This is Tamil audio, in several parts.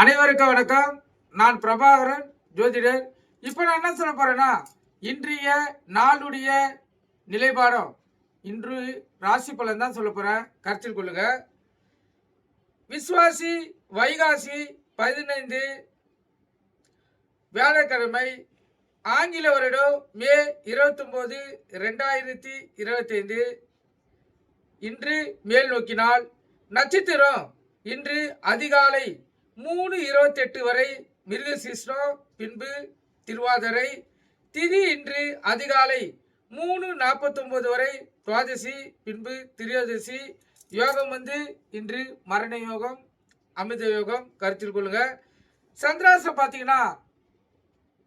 அனைவருக்கும் வணக்கம். நான் பிரபாகரன் ஜோதிடர். இப்போ நான் என்ன சொல்ல போகிறேன்னா இன்றைய நாளுடைய நிலைப்பாடம். இன்று ராசி பலன் தான் சொல்ல போகிறேன் கருத்தில் கொள்ளுங்க. விஸ்வாசி வைகாசி பதினைந்து வியாழக்கிழமை ஆங்கில வருடம் மே இருபத்தொம்போது ரெண்டாயிரத்தி இருபத்தைந்து. இன்று மேல் நோக்கினால் நட்சத்திரம் இன்று அதிகாலை மூணு இருபத்தெட்டு வரை மிருகசீஷ்டம் பின்பு திருவாதிரை. திதி இன்று அதிகாலை மூணு நாற்பத்தொம்போது வரை துவாதசி பின்பு திரியோதசி. யோகம் வந்து இன்று மரண யோகம் அமிர்த யோகம் கருத்தில் கொள்ளுங்க. சந்திராசம் பார்த்தீங்கன்னா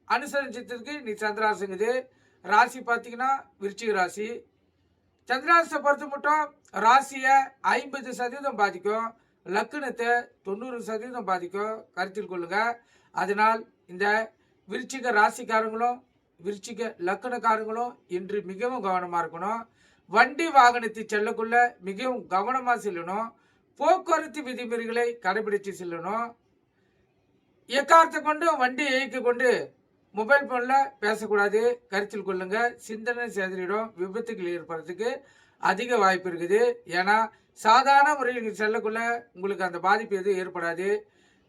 அனுசரிச்சதுக்கு நீ சந்திராசங்குது ராசி பார்த்தீங்கன்னா விருச்சிக ராசி. சந்திராசத்தை பொறுத்த மட்டும் ராசியை ஐம்பது சதவீதம் பாதிக்கும். லக்குனத்தை தொண்ணூறு சதவீதம் பாதிக்கும். கருத்தில் கொள்ளுங்க. அதனால் இந்த விருச்சிக ராசிக்காரங்களும் விருச்சிக லக்குனக்காரங்களும் இன்று மிகவும் கவனமாக இருக்கணும். வண்டி வாகனத்தை செல்லக்குள்ள மிகவும் கவனமாக செல்லணும். போக்குவரத்து விதிமுறைகளை கடைபிடித்து செல்லணும். எக்காரத்தை கொண்டு வண்டி இயக்கி கொண்டு மொபைல் ஃபோனில் பேசக்கூடாது. கருத்தில் கொள்ளுங்கள் சிந்தனை சேதரிடம் விபத்துகள் ஏற்படுறதுக்கு அதிக வாய்ப்பு இருக்குது. ஏன்னா சாதாரண முறையில் நீங்கள் செல்லக்குள்ள உங்களுக்கு அந்த பாதிப்பு எதுவும் ஏற்படாது.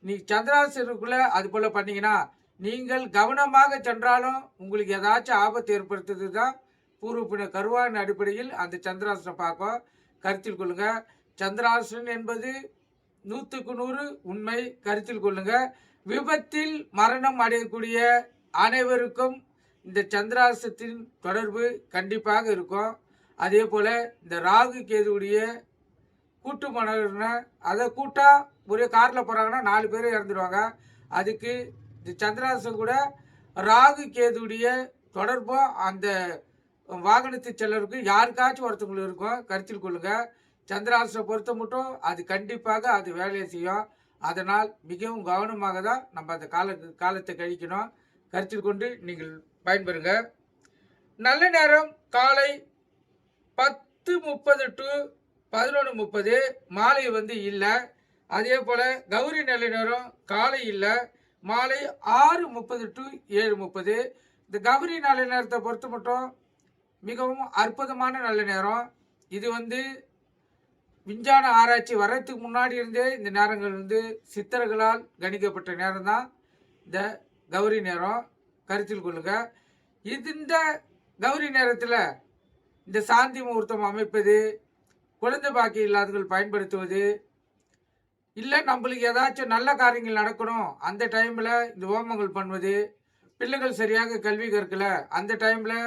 நீ சந்திராசனுக்குள்ளே அது போல் பண்ணிங்கன்னா நீங்கள் கவனமாக சென்றாலும் உங்களுக்கு ஏதாச்சும் ஆபத்து ஏற்படுத்துறது தான் பூர்வப்பின கருவான அடிப்படையில் அந்த சந்திராசனம் பார்க்கும் கருத்தில் கொள்ளுங்க. சந்திராசன் என்பது நூற்றுக்கு நூறு உண்மை. கருத்தில் கொள்ளுங்க. விபத்தில் மரணம் அடையக்கூடிய அனைவருக்கும் இந்த சந்திராசத்தின் தொடர்பு கண்டிப்பாக இருக்கும். அதே போல் இந்த ராகு கேதுவுடைய கூட்டு மனர்னா அதை கூட்டா ஒரே காரில் போகிறாங்கன்னா நாலு பேர் இறந்துடுவாங்க அதுக்கு இந்த சந்திராசன் கூட ராகு கேதுவுடைய தொடர்பும் அந்த வாகனத்து செல்லருக்கு யாருக்காச்சும் ஒருத்தவங்களுக்கு இருக்கும். கருத்தில் கொள்ளுங்கள் சந்திராசனை பொறுத்த மட்டும் அது கண்டிப்பாக அது வேலையை செய்யும். அதனால் மிகவும் கவனமாக தான் நம்ம அந்த கால காலத்தை கழிக்கணும். கருத்தில் கொண்டு நீங்கள் பயன்பெறுங்க. நல்ல நேரம். காலை பத்து முப்பது டு பதினொன்று முப்பது மாலை வந்து இல்லை. அதே போல் கௌரி நல்ல நேரம் காலை இல்லை. மாலை ஆறு முப்பது டு ஏழு முப்பது. இந்த கௌரி நல்ல நேரத்தை பொறுத்து மட்டும் மிகவும் அற்புதமான நல்ல நேரம். இது வந்து விஞ்ஞான ஆராய்ச்சி வர்றதுக்கு முன்னாடி இருந்தே இந்த நேரங்கள் வந்து சித்தர்களால் கணிக்கப்பட்ட நேரம் தான் இந்த கௌரி நேரம். கருத்தில் கொள்ளுங்க. இது இந்த கௌரி நேரத்தில் இந்த சாந்தி முகூர்த்தம் அமைப்பது குழந்தை பாக்கி இல்லாதவர்கள் பயன்படுத்துவது இல்லை நம்மளுக்கு ஏதாச்சும் நல்ல காரியங்கள் நடக்கணும் அந்த டைமில் இந்த ஹோமங்கள் பண்ணுவது பிள்ளைகள் சரியாக கல்வி கற்கலை அந்த டைமில்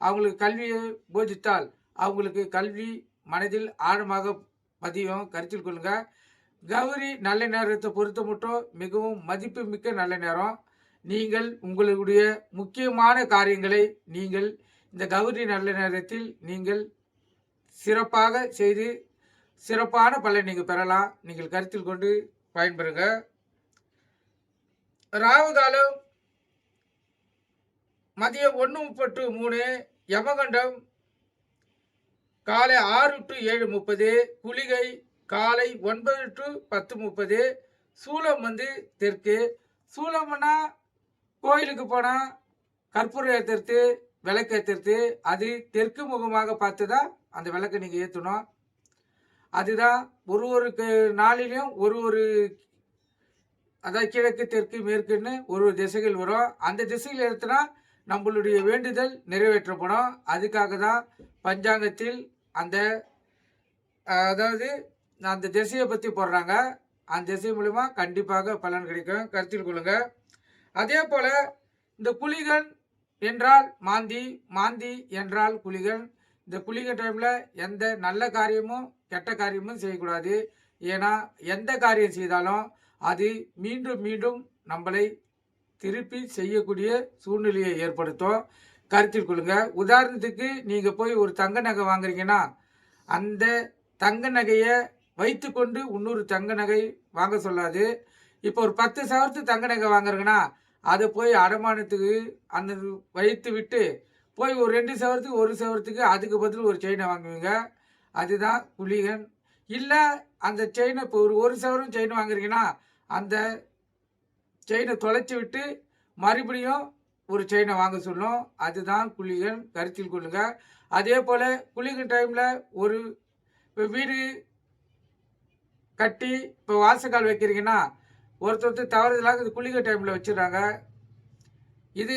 அவங்களுக்கு கல்வியை போதித்தால் அவங்களுக்கு கல்வி மனதில் ஆழமாக பதியும். கருத்தில் கொள்ளுங்க. கௌரி நல்ல நேரத்தை பொறுத்த மட்டும் மிகவும் மதிப்பு மிக்க நல்ல நேரம். நீங்கள் உங்களுடைய முக்கியமான காரியங்களை நீங்கள் இந்த கௌரி நல்ல நேரத்தில் நீங்கள் சிறப்பாக செய்து சிறப்பான பலன் நீங்கள் பெறலாம். நீங்கள் கருத்தில் கொண்டு பயன்பெறுங்க. ராவு காலம் மதியம் ஒன்று முப்பட்டு மூணு யமகண்டம் காலை ஆறு டு ஏழு முப்பது குளிகை காலை ஒன்பது டு பத்து முப்பது சூளம் வந்து தெற்கு. சூளம்னா கோயிலுக்கு போனால் கற்பூரம் ஏற்றுறது விளக்கு ஏற்றுறது அது தெற்கு முகமாக பார்த்து தான் அந்த விளக்கை நீங்கள் ஏற்றணும் அதுதான் ஒரு ஒரு நாளிலையும் ஒரு ஒரு அதாவது கிழக்கு தெற்கு மேற்குன்னு ஒரு ஒரு திசைகள் வரும். அந்த திசையில் எடுத்தனா நம்மளுடைய வேண்டுதல் நிறைவேற்றப்படும். அதுக்காக தான் பஞ்சாங்கத்தில் அந்த அதாவது அந்த திசையை பற்றி போடுறாங்க. அந்த திசை மூலிமா கண்டிப்பாக பலன் கிடைக்கும். கருத்தில் கொள்ளுங்கள் அதே போல் இந்த புலிகன் என்றால் மாந்தி மாந்தி என்றால் குளிகன் இந்த குளிகை டைமில் எந்த நல்ல காரியமும் கெட்ட காரியமும் செய்யக்கூடாது. ஏன்னா எந்த காரியம் செய்தாலும் அது மீண்டும் மீண்டும் நம்மளை திருப்பி செய்யக்கூடிய சூழ்நிலையை ஏற்படுத்தும். கருத்தில் கொள்ளுங்க. உதாரணத்துக்கு நீங்கள் போய் ஒரு தங்க நகை வாங்குறீங்கன்னா அந்த தங்க நகையை வைத்துக்கொண்டு இன்னொரு தங்க நகை வாங்க சொல்லாது. இப்போ ஒரு பத்து சவரத்து தங்க நகை வாங்குறீங்கன்னா அதை போய் அடமானத்துக்கு அந்த வைத்து விட்டு போய் ஒரு ரெண்டு சவரத்துக்கு ஒரு சவரத்துக்கு அதுக்கு பதில் ஒரு செயினை வாங்குவீங்க. அதுதான் குளிகன் இல்லை அந்த செயினை இப்போ ஒரு ஒரு சவரம் செயின் வாங்குறீங்கன்னா அந்த செயினை தொலைச்சி விட்டு மறுபடியும் ஒரு செயினை வாங்க சொல்லும். அதுதான் குளிகன் கருத்தில் கொள்ளுங்கள் அதே போல் குளிகன் டைமில் ஒரு இப்போ வீடு கட்டி இப்போ வாசக்கால் வைக்கிறீங்கன்னா ஒருத்தர் ஒருத்தர் தவறுதலாக இது குளிகை டைமில் வச்சிடுறாங்க. இது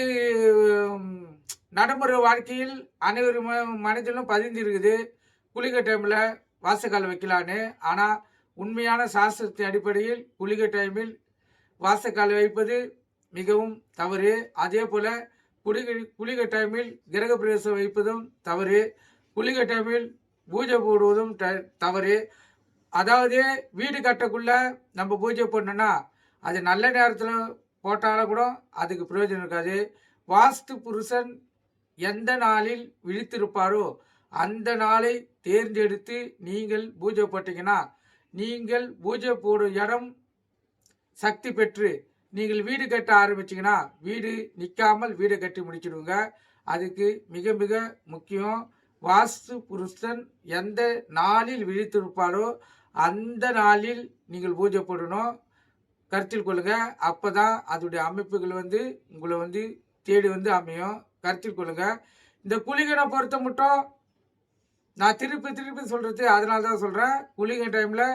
நடைமுறை வாழ்க்கையில் அனைவரு ம- மனதிலும் பதிந்திருக்குது குளிகை டைமில் வாசக்கால் வைக்கலான்னு. ஆனால் உண்மையான சாஸ்திரத்தின் அடிப்படையில் குளிகை டைமில் வாசக்கால் வைப்பது மிகவும் தவறு. அதே போல் குளிகை குளிகை டைமில் கிரக பிரவேசம் வைப்பதும் தவறு. குளிகை டைமில் பூஜை போடுவதும் த தவறு. அதாவது வீடு கட்டக்குள்ளே நம்ம பூஜை பண்ணோன்னா அது நல்ல நேரத்தில் போட்டாலும் கூட அதுக்கு பிரயோஜனம் இருக்காது. வாஸ்து புருஷன் எந்த நாளில் விழித்திருப்பாரோ அந்த நாளை தேர்ந்தெடுத்து நீங்கள் பூஜை போட்டிங்கன்னா நீங்கள் பூஜை போடும் இடம் சக்தி பெற்று நீங்கள் வீடு கட்ட ஆரம்பிச்சிங்கன்னா வீடு நிற்காமல் வீடு கட்டி முடிச்சிடுங்க அதுக்கு மிக மிக முக்கியம் வாஸ்து புருஷன் எந்த நாளில் விழித்திருப்பாரோ அந்த நாளில் நீங்கள் பூஜை போடணும். கருத்தில் கொள்ளுங்க அப்போ தான் அதோடைய அமைப்புகள் வந்து உங்களை வந்து தேடி வந்து அமையும். கருத்தில் கொள்ளுங்க. இந்த குளிகனை பொறுத்த மட்டும் நான் திருப்பி திருப்பி சொல்கிறது அதனால தான் சொல்கிறேன் குளிகை டைமில்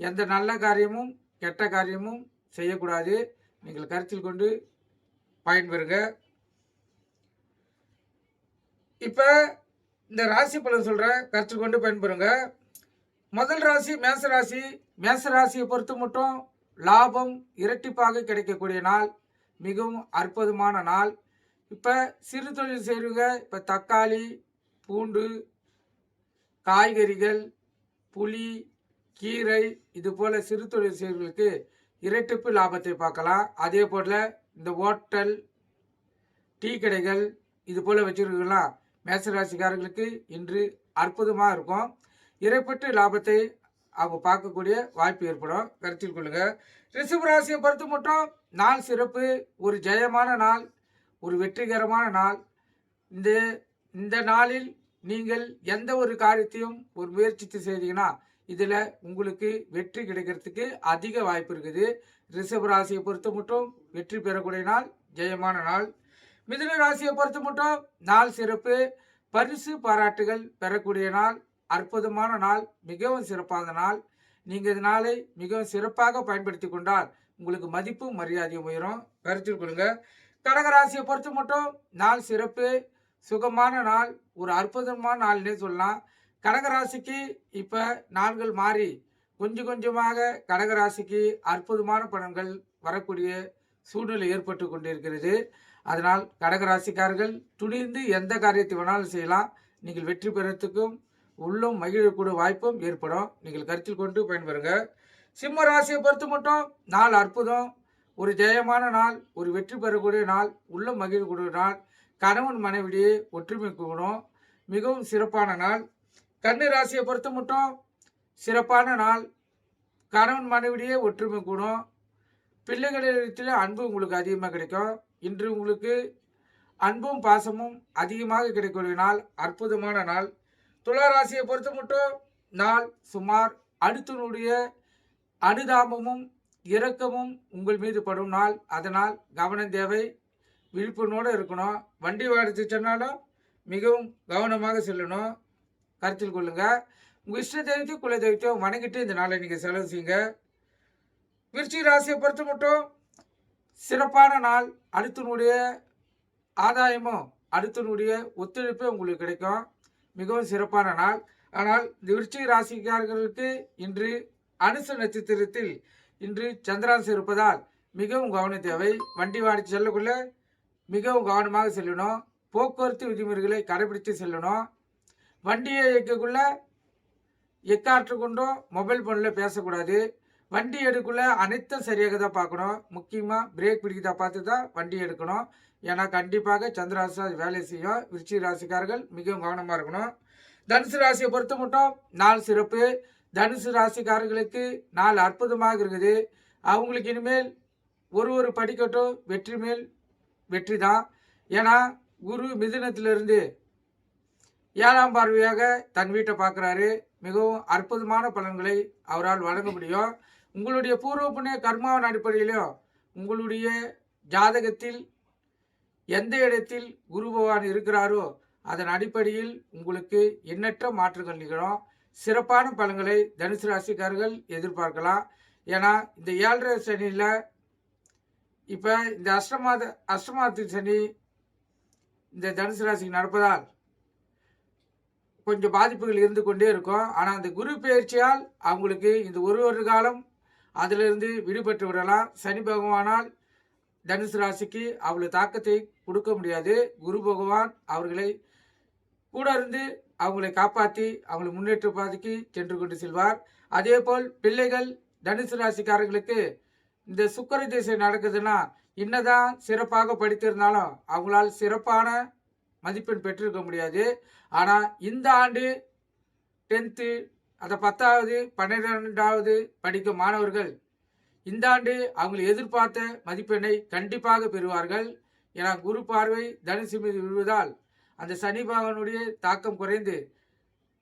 எந்த நல்ல காரியமும் கெட்ட காரியமும் செய்யக்கூடாது. நீங்கள் கருத்தில் கொண்டு பயன்பெறுங்க. இப்போ இந்த ராசி பலன் சொல்கிறேன் கருத்தில் கொண்டு பயன்பெறுங்க. முதல் ராசி மேச ராசி மேச ராசியை பொறுத்த மட்டும் லாபம் இரட்டிப்பாக கிடைக்கக்கூடிய நாள் மிகவும் அற்புதமான நாள். இப்போ சிறு தொழில் செய்கிறவங்க இப்போ தக்காளி பூண்டு காய்கறிகள் புளி கீரை இது போல் சிறு தொழில் செய்வர்களுக்கு இரட்டிப்பு லாபத்தை பார்க்கலாம். அதே போல் இந்த ஹோட்டல் டீ கடைகள் இது போல் வச்சுருக்கலாம் மேசராசிக்காரர்களுக்கு இன்று அற்புதமாக இருக்கும். இறைப்பட்டு லாபத்தை அவங்க பார்க்கக்கூடிய வாய்ப்பு ஏற்படும். கருத்தில் கொள்ளுங்க. ரிஷபராசியை ராசியை மட்டும் நாள் சிறப்பு ஒரு ஜெயமான நாள் ஒரு வெற்றிகரமான நாள். இந்த இந்த நாளில் நீங்கள் எந்த ஒரு காரியத்தையும் ஒரு முயற்சித்து செய்தீங்கன்னா இதில் உங்களுக்கு வெற்றி கிடைக்கிறதுக்கு அதிக வாய்ப்பு இருக்குது. ரிஷப ராசியை பொறுத்து மட்டும் வெற்றி பெறக்கூடிய நாள் ஜெயமான நாள். மிதுன ராசியை பொறுத்து மட்டும் நாள் சிறப்பு பரிசு பாராட்டுகள் பெறக்கூடிய நாள். அற்புதமான நாள் மிகவும் சிறப்பான நாள். நீங்கள் இந்த நாளை மிகவும் சிறப்பாக பயன்படுத்தி கொண்டால் உங்களுக்கு மதிப்பும் மரியாதையும் உயரும். கருத்தில் கொள்ளுங்க. கடகராசியை பொறுத்து மட்டும் நாள் சிறப்பு சுகமான நாள் ஒரு அற்புதமான நாள்னே சொல்லலாம். கடகராசிக்கு இப்போ நாள்கள் மாறி கொஞ்சம் கொஞ்சமாக கடகராசிக்கு அற்புதமான பலன்கள் வரக்கூடிய சூழ்நிலை ஏற்பட்டு கொண்டிருக்கிறது. அதனால் கடகராசிக்காரர்கள் துணிந்து எந்த காரியத்தை வேணாலும் செய்யலாம். நீங்கள் வெற்றி பெறத்துக்கும் உள்ளும் மகிழக்கூடிய வாய்ப்பும் ஏற்படும். நீங்கள் கருத்தில் கொண்டு பயன்பெறுங்க. சிம்ம ராசியை பொறுத்து மட்டும் நாள் அற்புதம். ஒரு ஜெயமான நாள் ஒரு வெற்றி பெறக்கூடிய நாள் உள்ளம் மகிழக்கூடிய நாள். கணவன் மனைவிடையே ஒற்றுமை கூடும். மிகவும் சிறப்பான நாள். கன்னி ராசியை பொறுத்து மட்டும் சிறப்பான நாள். கணவன் மனைவிடையே ஒற்றுமை கூடும். பிள்ளைகளிடத்தில் அன்பு உங்களுக்கு அதிகமாக கிடைக்கும். இன்று உங்களுக்கு அன்பும் பாசமும் அதிகமாக கிடைக்கக்கூடிய நாள். அற்புதமான நாள். துலா ராசியை பொறுத்த மட்டும் நாள் சுமார் அடுத்தனுடைய அனுதாபமும் இரக்கமும் உங்கள் மீது படும் நாள். அதனால் கவனம் தேவை. விழிப்புணோடு இருக்கணும். வண்டி வாடகை சொன்னாலும் மிகவும் கவனமாக செல்லணும். கருத்தில் கொள்ளுங்கள் உங்கள் இஷ்ட தெய்வத்தையும் குல தெய்வத்தையும் வணங்கிட்டு இந்த நாளை நீங்கள் செலவு செய்யுங்க. விருச்சிக ராசியை பொறுத்த மட்டும் சிறப்பான நாள். அடுத்தனுடைய ஆதாயமும் அடுத்தனுடைய ஒத்துழைப்பே உங்களுக்கு கிடைக்கும். மிகவும் சிறப்பான நாள். ஆனால் இந்த விருச்சிக ராசிக்காரர்களுக்கு இன்று அனுச நட்சத்திரத்தில் இன்று சந்திராசு இருப்பதால் மிகவும் கவனம் தேவை. வண்டி வாடி செல்லக்குள்ள மிகவும் கவனமாக செல்லணும். போக்குவரத்து விதிமுறைகளை கடைபிடித்து செல்லணும். வண்டியை இயக்கக்குள்ள எக்காற்று கொண்டும் மொபைல் ஃபோனில் பேசக்கூடாது. வண்டி எடுக்குள்ள அனைத்தும் சரியாக தான் பார்க்கணும். முக்கியமாக பிரேக் பிடிக்கிறதா பார்த்து தான் வண்டி எடுக்கணும். ஏன்னா கண்டிப்பாக சந்திராசு வேலை செய்யும். விருச்சி ராசிக்காரர்கள் மிகவும் கவனமாக இருக்கணும். தனுசு ராசியை பொறுத்த மட்டும் நாள் சிறப்பு. தனுசு ராசிக்காரர்களுக்கு நாள் அற்புதமாக இருக்குது. அவங்களுக்கு இனிமேல் ஒரு ஒரு படிக்கட்டும் வெற்றி மேல் வெற்றி தான். ஏன்னா குரு மிதுனத்திலிருந்து ஏழாம் பார்வையாக தன் வீட்டை பார்க்குறாரு. மிகவும் அற்புதமான பலன்களை அவரால் வழங்க முடியும். உங்களுடைய பூர்வ புண்ணிய கர்மாவின் அடிப்படையிலும் உங்களுடைய ஜாதகத்தில் எந்த இடத்தில் குரு பகவான் இருக்கிறாரோ அதன் அடிப்படையில் உங்களுக்கு எண்ணற்ற மாற்றங்கள் நிகழும். சிறப்பான பலன்களை தனுசு ராசிக்காரர்கள் எதிர்பார்க்கலாம். ஏன்னா இந்த ஏழரை சனியில் இப்போ இந்த அஷ்டமாத அஷ்டமாத்து சனி இந்த தனுசு ராசிக்கு நடப்பதால் கொஞ்சம் பாதிப்புகள் இருந்து கொண்டே இருக்கும். ஆனால் அந்த குரு பயிற்சியால் அவங்களுக்கு இந்த ஒரு ஒரு காலம் அதிலிருந்து விடுபட்டு விடலாம். சனி பகவானால் தனுசு ராசிக்கு அவ்வளவு தாக்கத்தை கொடுக்க முடியாது. குரு பகவான் அவர்களை கூட இருந்து அவங்களை காப்பாற்றி அவங்களை முன்னேற்ற பாதைக்கு சென்று கொண்டு செல்வார். அதே போல் பிள்ளைகள் தனுசு ராசிக்காரர்களுக்கு இந்த சுக்கர திசை நடக்குதுன்னா என்னதான் சிறப்பாக படித்திருந்தாலும் அவங்களால் சிறப்பான மதிப்பெண் பெற்றிருக்க முடியாது. ஆனால் இந்த ஆண்டு டென்த்து அதை பத்தாவது பன்னிரெண்டாவது படிக்கும் மாணவர்கள் இந்த ஆண்டு அவங்க எதிர்பார்த்த மதிப்பெண்ணை கண்டிப்பாக பெறுவார்கள். என குரு பார்வை தனுசு மீது விழுவதால் அந்த சனி பகவானுடைய தாக்கம் குறைந்து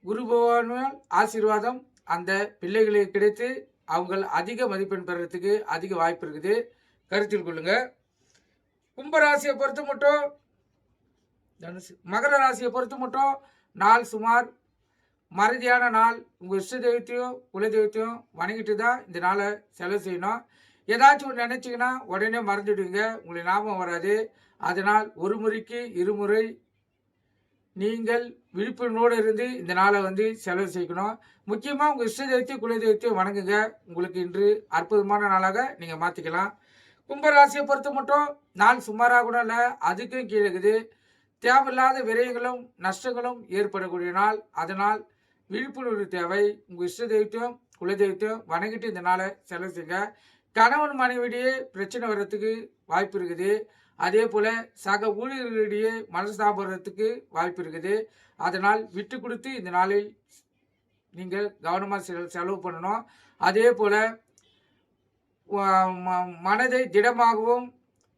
குரு பகவானால் ஆசீர்வாதம் அந்த பிள்ளைகளுக்கு கிடைத்து அவங்க அதிக மதிப்பெண் பெறுறதுக்கு அதிக வாய்ப்பு இருக்குது. கருத்தில் கொள்ளுங்க. கும்பராசியை பொறுத்து மட்டும் தனுசு மகர ராசியை பொறுத்து மட்டும் நாள் சுமார் மறதியான நாள் உங்கள் இஷ்ட தெய்வத்தையும் குல தெய்வத்தையும் வணங்கிட்டு தான் இந்த நாளை செலவு செய்யணும். ஏதாச்சும் ஒன்று நினச்சிங்கன்னா உடனே மறந்துடுவீங்க. உங்களுக்கு ஞாபகம் வராது. அதனால் ஒரு முறைக்கு இருமுறை நீங்கள் விழிப்புணர்வோடு இருந்து இந்த நாளை வந்து செலவு செய்யணும். முக்கியமாக உங்கள் இஷ்ட தெய்வத்தையும் குல தெய்வத்தையும் வணங்குங்க. உங்களுக்கு இன்று அற்புதமான நாளாக நீங்கள் மாற்றிக்கலாம் கும்பராசியை பொறுத்த மட்டும் நாள் சுமாராக கூட இல்லை அதுக்கும் கீழே இருக்குது. தேவையில்லாத விரயங்களும் நஷ்டங்களும் ஏற்படக்கூடிய நாள். அதனால் விழிப்புணர்வு தேவை. உங்கள் இஷ்ட தெய்வத்தையும் குல தெய்வத்தையும் வணங்கிட்டு இந்த நாளை செலவு செய்யுங்க கணவன் மனைவியிடையே பிரச்சனை வர்றதுக்கு வாய்ப்பு இருக்குது. அதே போல் சக ஊழியர்களிடையே மனஸ்தாபம் வர்றதுக்கு வாய்ப்பு இருக்குது. அதனால் விட்டு கொடுத்து இந்த நாளில் நீங்கள் கவனமாக செலவு பண்ணணும். அதே போல் மனதை திடமாகவும்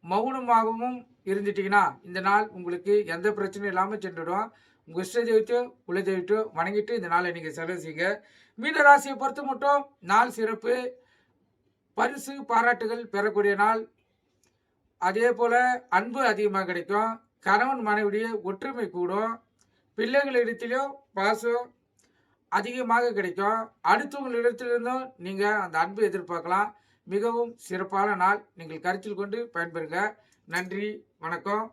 மௌனமாகவும் இருந்துட்டீங்கன்னா இந்த நாள் உங்களுக்கு எந்த பிரச்சனையும் இல்லாமல் சென்றுடும். உங்கள் இஷ்ட தெய்வத்தையும் குல தெய்வத்தையும் வணங்கிட்டு இந்த நாளை நீங்கள் செலவு செய்யுங்க. மீன ராசியை பொறுத்த மட்டும் நாள் சிறப்பு பரிசு பாராட்டுகள் பெறக்கூடிய நாள். அதே போல் அன்பு அதிகமாக கிடைக்கும். கணவன் மனைவிடைய ஒற்றுமை கூடும். பிள்ளைகளிடத்திலும் பாசம் அதிகமாக கிடைக்கும். அடுத்தவங்களிடத்திலிருந்தும் நீங்கள் அந்த அன்பு எதிர்பார்க்கலாம். மிகவும் சிறப்பான நாள். நீங்கள் கருத்தில் கொண்டு பயன்பெறுங்க. நன்றி வணக்கம்.